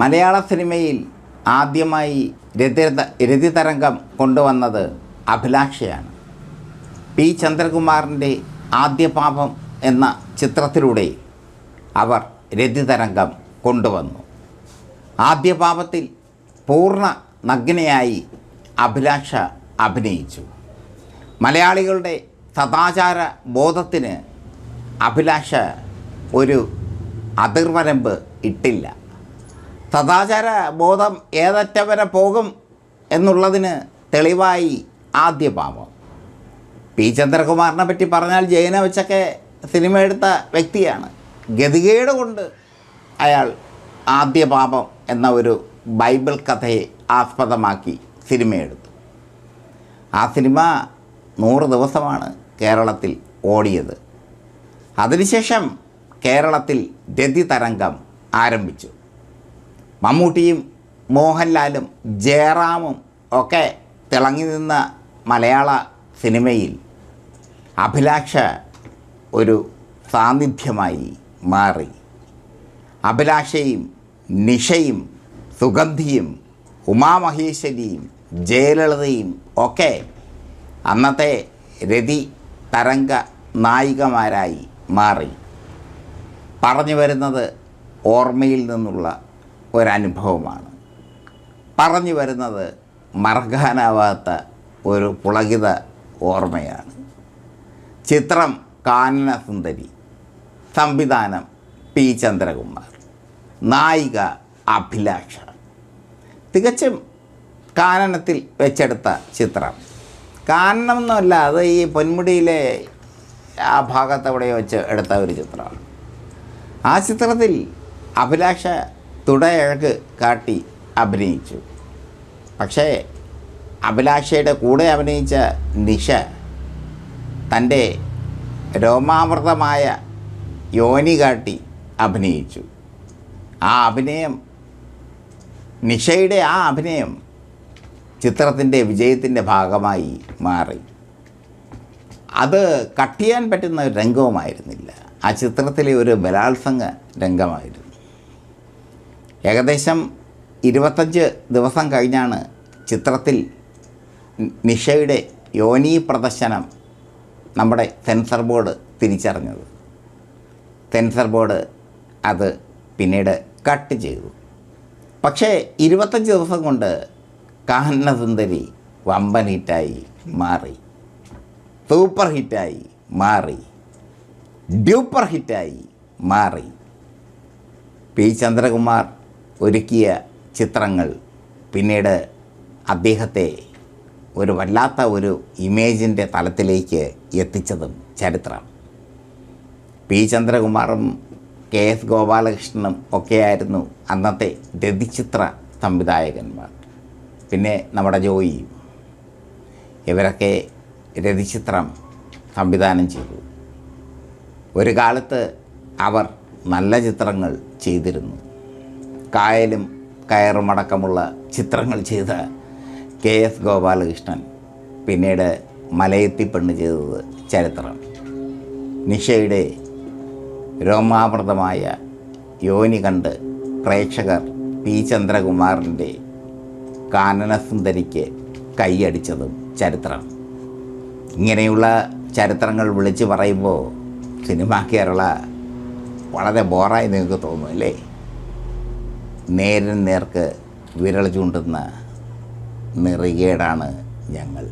മലയാള സിനിമയിൽ ആദ്യമായി രതി രതിതരംഗം കൊണ്ടുവന്നത് അഭിലാഷയാണ്. പി ചന്ദ്രകുമാറിന്റെ ആദ്യ പാപം എന്ന ചിത്രത്തിലൂടെ അവർ രതിതരംഗം കൊണ്ടുവന്നു. ആദ്യ പാപത്തിൽ പൂർണ നഗ്നയായി അഭിലാഷ അഭിനയിച്ചു. മലയാളികളുടെ സദാചാര ബോധത്തിന് അഭിലാഷ ഒരു അതിർവരമ്പ് ഇട്ടില്ല. സദാചാര ബോധം ഏതറ്റം വരെ പോകും എന്നുള്ളതിന് തെളിവായി ആദ്യ പാപം പി ചന്ദ്രകുമാറിനെ പറ്റി പറഞ്ഞാൽ ജയന വെച്ചൊക്കെ സിനിമ എടുത്ത വ്യക്തിയാണ്. ഗതികേട് കൊണ്ട് അയാൾ ആദ്യ പാപം എന്ന ഒരു ബൈബിൾ കഥയെ ആസ്പദമാക്കി സിനിമയെടുത്തു. ആ സിനിമ നൂറ് ദിവസമാണ് കേരളത്തിൽ ഓടിയത്. അതിനുശേഷം കേരളത്തിൽ രതി തരംഗം ആരംഭിച്ചു. മമ്മൂട്ടിയും മോഹൻലാലും ജയറാമും ഒക്കെ തിളങ്ങി നിന്ന മലയാള സിനിമയിൽ അഭിലാഷ ഒരു സാന്നിധ്യമായി മാറി. അഭിലാഷയും നിഷയും സുഗന്ധിയും ഉമാമഹേശ്വരിയും ജയലളിതയും ഒക്കെ അന്നത്തെ രതി തരംഗ നായികമാരായി മാറി. പറഞ്ഞു വരുന്നത് ഓർമ്മയിൽ നിന്നുള്ള ഒരനുഭവമാണ്. പറഞ്ഞു വരുന്നത് മറക്കാനാവാത്ത ഒരു പുളകിത ഓർമ്മയാണ്. ചിത്രം കാനന സുന്ദരി സംവിധാനം പി ചന്ദ്രകുമാർ നായിക അഭിലാഷ. തികച്ചും കാനനത്തിൽ വെച്ചെടുത്ത ചിത്രം. കാനനം എന്നല്ല അത് ഈ പൊന്മുടിയിലെ ആ ഭാഗത്ത് എവിടെ വെച്ച് എടുത്ത ഒരു ചിത്രമാണ്. ആ ചിത്രത്തിൽ അഭിലാഷ തുടയഴക് കാട്ടി അഭിനയിച്ചു. പക്ഷേ അഭിലാഷയുടെ കൂടെ അഭിനയിച്ച നിഷ തന്റെ രോമാമൃതമായ യോനി കാട്ടി അഭിനയിച്ചു. ആ അഭിനയം നിഷയുടെ ആ അഭിനയം ചിത്രത്തിന്റെ വിജയത്തിന്റെ ഭാഗമായി മാറി. അത് കട്ട് ചെയ്യാൻ പറ്റുന്ന ഒരു രംഗവുമായിരുന്നില്ല. ആ ചിത്രത്തിലെ ഒരു ബലാത്സംഗ രംഗമായിരുന്നു. ഏകദേശം ഇരുപത്തഞ്ച് ദിവസം കഴിഞ്ഞാണ് ചിത്രത്തിൽ നിഷയുടെ യോനി പ്രദർശനം നമ്മുടെ സെൻസർ ബോർഡ് തിരിച്ചറിഞ്ഞത്. സെൻസർ ബോർഡ് അത് പിന്നീട് കട്ട് ചെയ്തു. പക്ഷേ ഇരുപത്തഞ്ച് ദിവസം കൊണ്ട് കാഹനസുന്ദരി വമ്പൻ ഹിറ്റായി മാറി. സൂപ്പർ ഹിറ്റായി മാറി. ഡ്യൂപ്പർ ഹിറ്റായി മാറി. പി ചന്ദ്രകുമാർ ഒരുക്കിയ ചിത്രങ്ങൾ പിന്നീട് അദ്ദേഹത്തെ ഒരു വല്ലാത്ത ഒരു ഇമേജിന്റെ തലത്തിലേക്ക് എത്തിച്ചതും ചരിത്രം. പി ചന്ദ്രകുമാറും കെ എസ് ഗോപാലകൃഷ്ണനും ഒക്കെയായിരുന്നു അന്നത്തെ രതിചിത്ര സംവിധായകന്മാർ. പിന്നെ നമ്മുടെ ജോയി ഇവരൊക്കെ രതിചിത്രം സംവിധാനം ചെയ്തു. ഒരു കാലത്ത് അവർ നല്ല ചിത്രങ്ങൾ ചെയ്തിരുന്നു. കായലും കയറുമടക്കമുള്ള ചിത്രങ്ങൾ ചെയ്ത കെ എസ് ഗോപാലകൃഷ്ണൻ പിന്നീട് മലയത്തി പെണ്ണ് ചെയ്തത് ചരിത്രം. നിഷയുടെ രോമാമൃതമായ യോനി കണ്ട് പ്രേക്ഷകർ പി ചന്ദ്രകുമാറിന്റെ കാനനസുന്ദരിക്ക് കൈയടിച്ചതും ചരിത്രം. ഇങ്ങനെയുള്ള ചരിത്രങ്ങൾ വിളിച്ചു പറയുമ്പോൾ സിനിമ കേരള വളരെ ബോറായി നിങ്ങൾക്ക് തോന്നും അല്ലേ? നേരിന് നേർക്ക് വിരൽ ചൂണ്ടുന്ന നിറികേടാണ് ഞങ്ങൾ.